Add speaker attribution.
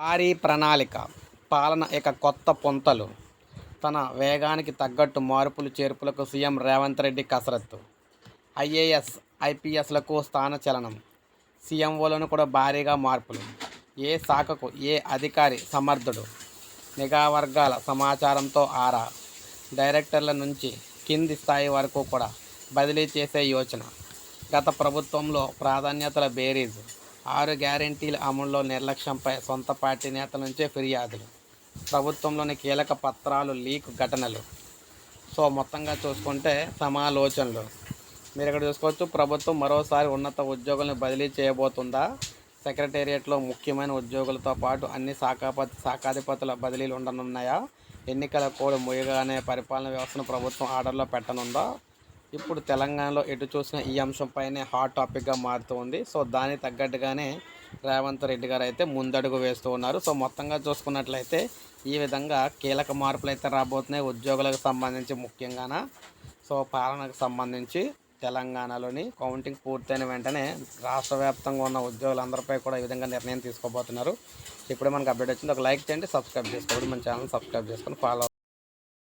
Speaker 1: భారీ ప్రణాళిక పాలన ఇక కొత్త పుంతలు. తన వేగానికి తగ్గట్టు మార్పులు చేర్పులకు సీఎం రేవంత్ రెడ్డి కసరత్తు. ఐఏఎస్ ఐపీఎస్లకు స్థానచలనం సీఎంఓలను కూడా భారీగా మార్పులు. ఏ శాఖకు ఏ అధికారి సమర్థుడు? నిఘా వర్గాల సమాచారంతో ఆరా. డైరెక్టర్ల నుంచి కింది స్థాయి వరకు కూడా బదిలీ చేసే యోచన. గత ప్రభుత్వంలో ప్రాధాన్యతల బేరీజు. ఆరు గ్యారెంటీల అమలులో నిర్లక్ష్యంపై సొంత పార్టీ నేతల నుంచే ఫిర్యాదులు. ప్రభుత్వంలోని కీలక పత్రాలు లీక్ ఘటనలు. సో మొత్తంగా చూసుకుంటే సమాలోచనలు. మీరు ఇక్కడ చూసుకోవచ్చు ప్రభుత్వం మరోసారి ఉన్నత ఉద్యోగులను బదిలీ చేయబోతుందా? సెక్రటేరియట్లో ముఖ్యమైన ఉద్యోగులతో పాటు అన్ని శాఖాపతి శాఖాధిపతుల బదిలీలు ఉండనున్నాయా? ఎన్నికల కోడ్ ముయ్యగానే పరిపాలన వ్యవస్థను ప్రభుత్వం ఆర్డర్లో పెట్టనుందా? ఇప్పుడు తెలంగాణలో ఎటు చూసిన ఈ అంశంపైనే హాట్ టాపిక్గా మారుతూ ఉంది. సో దానికి తగ్గట్టుగానే రేవంత్ రెడ్డి గారు అయితే ముందడుగు వేస్తూ ఉన్నారు. సో మొత్తంగా చూసుకున్నట్లయితే ఈ విధంగా కీలక మార్పులు అయితే రాబోతున్నాయి. ఉద్యోగులకు సంబంధించి ముఖ్యంగాన. సో పాలనకు సంబంధించి తెలంగాణలోని కౌంటింగ్ పూర్తయిన వెంటనే రాష్ట్ర వ్యాప్తంగా ఉన్న ఉద్యోగులందరిపై కూడా ఈ విధంగా నిర్ణయం తీసుకోబోతున్నారు. ఇప్పుడే మనకు అప్డేట్ వచ్చింది. ఒక లైక్ చేయండి సబ్స్క్రైబ్ చేసుకోండి. మన ఛానల్ సబ్స్క్రైబ్ చేసుకొని ఫాలో